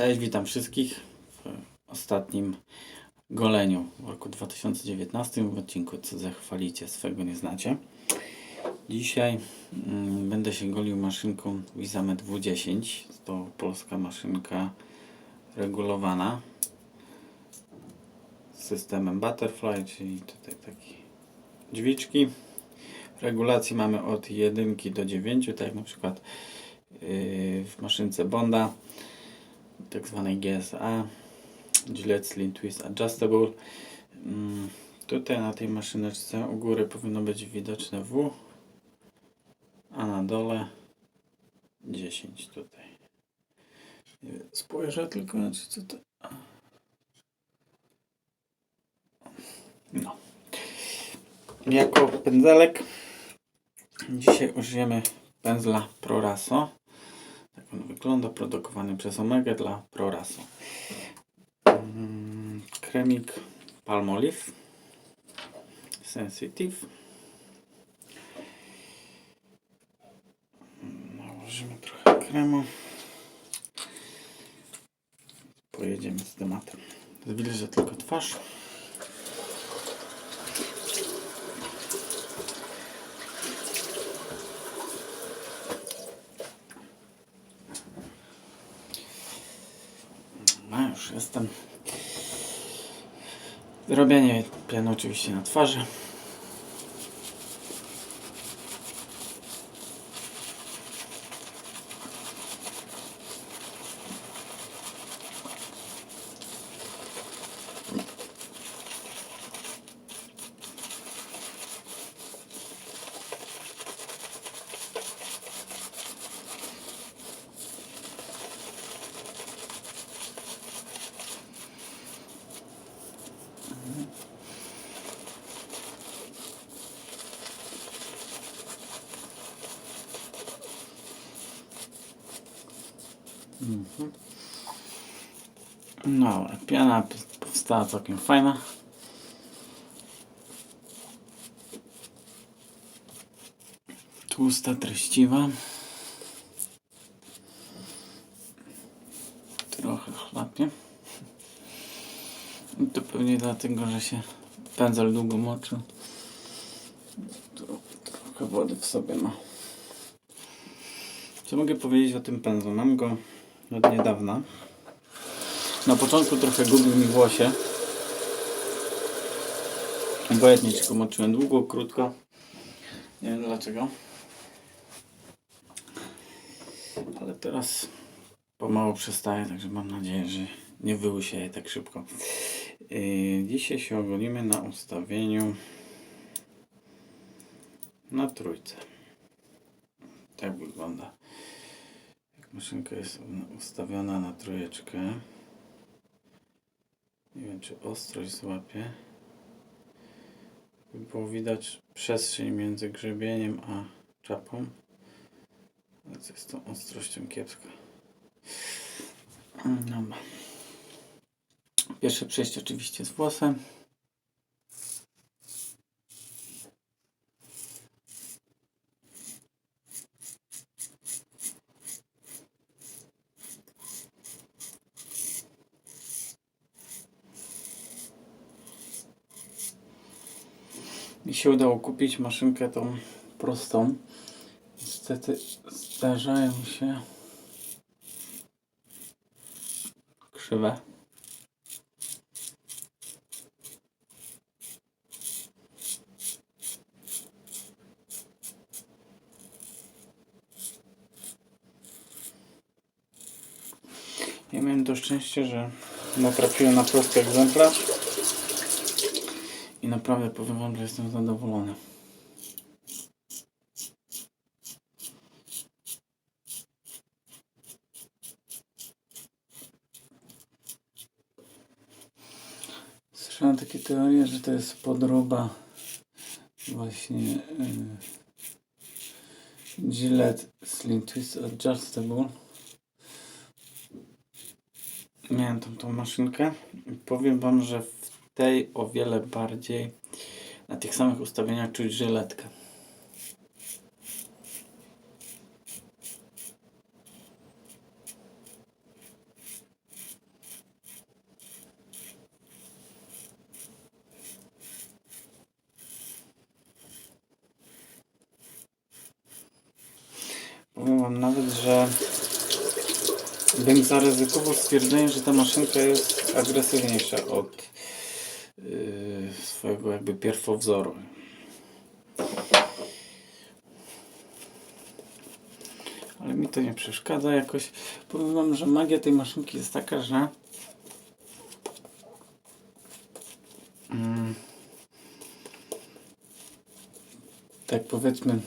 Cześć, witam wszystkich w ostatnim goleniu w roku 2019 w odcinku Co zachwalicie, swego nie znacie. Dzisiaj mm, będę się golił maszynką Wizamet W10. To polska maszynka regulowana z systemem Butterfly, czyli tutaj takie drzwiczki. Regulacji mamy od 1 do 9, tak jak na przykład yy, w maszynce Bonda tak zwanej GSA Gillette Twist Adjustable. Mm, tutaj na tej maszyneczce u góry powinno być widoczne W a na dole 10 tutaj. Spojrzę tylko na co to no. Jako pędzelek dzisiaj użyjemy pędzla ProRaso wygląda, produkowany przez Omega dla ProRaso. Mm, Kremik Palmolive Sensitive. Mm, Nałożymy trochę kremu. Pojedziemy z tematem. Zwilżę tylko twarz. No już jestem. Zrobienie piany oczywiście na twarzy. No, piana powstała całkiem fajna. Tłusta, treściwa. Trochę chlapie. I to pewnie dlatego, że się pędzel długo moczył. Tro- Trochę wody w sobie ma. Co mogę powiedzieć o tym pędzlu? Mam go od niedawna. Na początku trochę gubił mi włosie. Obojętnie czy go moczyłem długo, krótko. Nie wiem dlaczego. Ale teraz pomału przestaje, także mam nadzieję, że nie wyłysieje tak szybko. Yy, dzisiaj się ogolimy na ustawieniu na trójce. Tak wygląda. Maszynka jest ustawiona na trójeczkę. Nie wiem, czy ostrość złapie. By było widać przestrzeń między grzebieniem a czapą. Ale jest tą ostrością kiepska. Dobra. Pierwsze przejście oczywiście z włosem. Się udało kupić maszynkę tą prostą. Niestety zdarzają się krzywe. Ja miałem to szczęście, że natrafiłem na prosty egzemplarz. I naprawdę powiem Wam, że jestem zadowolony. Słyszałem takie teorie, że to jest podroba właśnie yy, Gillette Slim Twist Adjustable. Miałem tą, tą maszynkę i powiem Wam, że tej o wiele bardziej na tych samych ustawieniach czuć żyletkę. Powiem Wam nawet, że bym zaryzykował stwierdzenie, że ta maszynka jest agresywniejsza od swojego jakby pierwowzoru. Ale mi to nie przeszkadza jakoś. Powiem wam, że magia tej maszynki jest taka, że mm, tak powiedzmy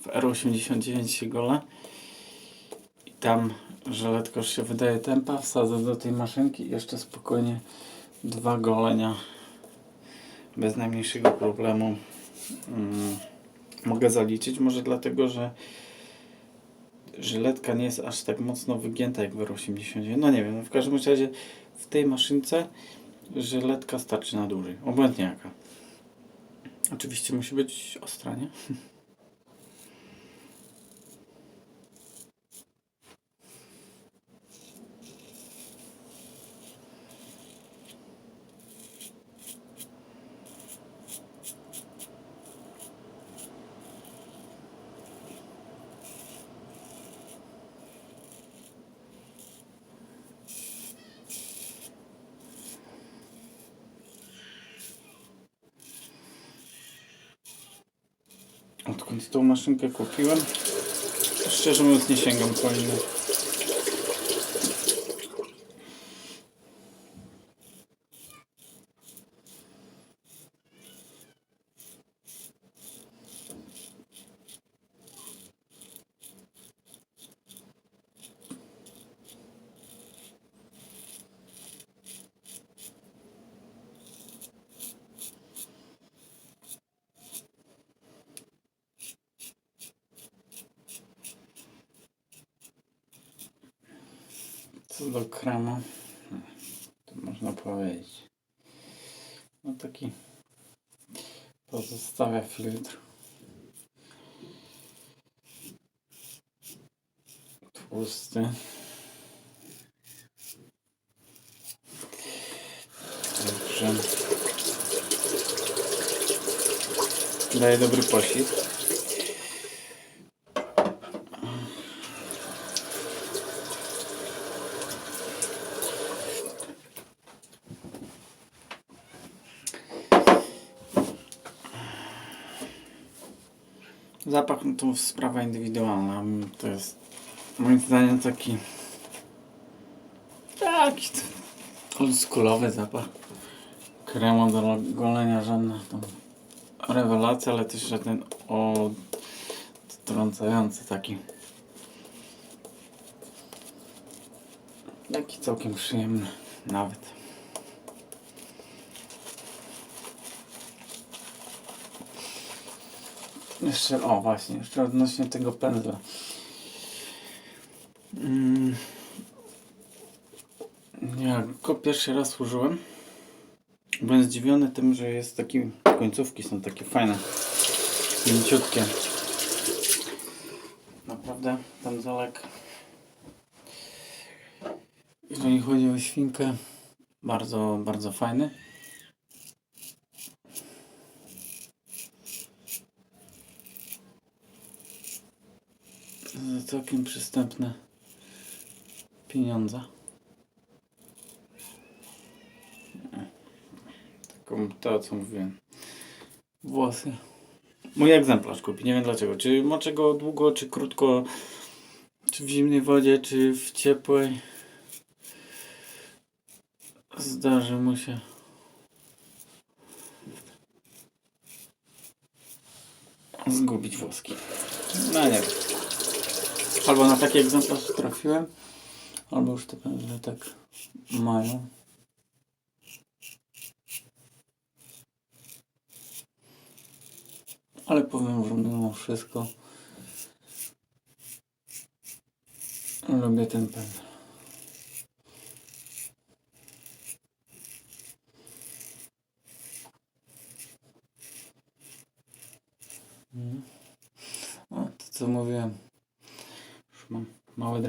w R89 się gola i tam żeletko się wydaje tempa, wsadzę do tej maszynki i jeszcze spokojnie dwa golenia bez najmniejszego problemu mm, mogę zaliczyć. Może dlatego, że żyletka nie jest aż tak mocno wygięta jak w R89. No nie wiem, w każdym razie w tej maszynce żyletka starczy na dłużej. Obojętnie jaka. Oczywiście musi być ostra, nie? Odkąd tą maszynkę kupiłem, szczerze mówiąc nie sięgam po inne. Co do kremu, to można powiedzieć. No taki pozostawia filtr. Tłusty. Także daje dobry poślizg. Zapach no to sprawa indywidualna. Mm, To jest moim zdaniem taki taki oldschoolowy zapach. Kremu do golenia żadna tam rewelacja, ale też żaden odtrącający taki. Taki całkiem przyjemny nawet. Jeszcze, o właśnie, jeszcze odnośnie tego pędzla. Mm. Ja go pierwszy raz użyłem. Byłem zdziwiony tym, że jest taki, końcówki są takie fajne, mięciutkie. Naprawdę pędzelek, jeżeli chodzi o świnkę, bardzo, bardzo fajny. Całkiem przystępne pieniądze. Taką, to co mówiłem. Włosy. Mój egzemplarz kupi, nie wiem dlaczego. Czy moczę go długo, czy krótko, czy w zimnej wodzie, czy w ciepłej. Zdarzy mu się. Zgubić włoski. No nie wiem. Albo na taki egzemplarz trafiłem, albo już te pędzle tak mają. Ale powiem, że mimo wszystko lubię ten pędzel. Mhm. O, to co mówiłem. Już mam małe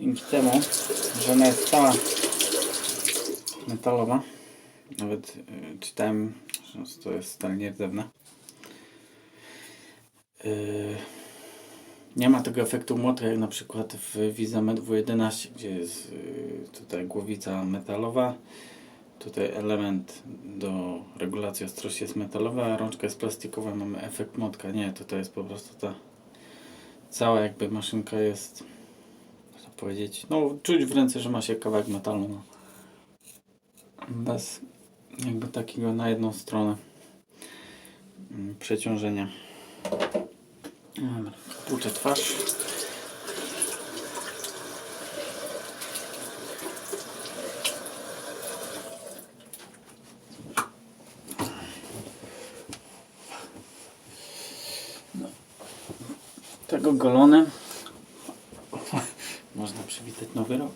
Dzięki temu, że ona jest cała metalowa, nawet y, czytałem, że to jest stal nierdzewna, y, nie ma tego efektu młotka jak na przykład w Vizamed W11, gdzie jest y, tutaj głowica metalowa, tutaj element do regulacji ostrości jest metalowa, a rączka jest plastikowa, mamy efekt młotka. Nie, tutaj jest po prostu ta cała jakby maszynka jest, powiedzieć, no czuć w ręce, że ma się kawałek metalu, no. Bez jakby takiego na jedną stronę mm, przeciążenia. Dobra, twarz. No. Tego golony. Nowy rok.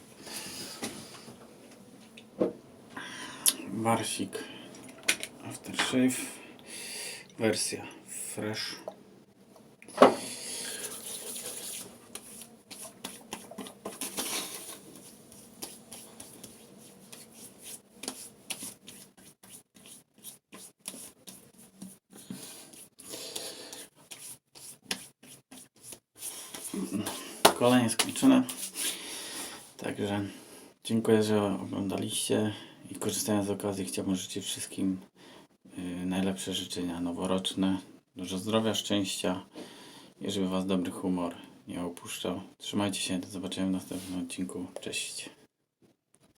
Warsik Aftershave wersja fresh Kolejnie skończone. Także dziękuję, że oglądaliście i korzystając z okazji chciałbym życzyć wszystkim y, najlepsze życzenia noworoczne. Dużo zdrowia, szczęścia i żeby Was dobry humor nie opuszczał. Trzymajcie się, do zobaczenia w następnym odcinku. Cześć.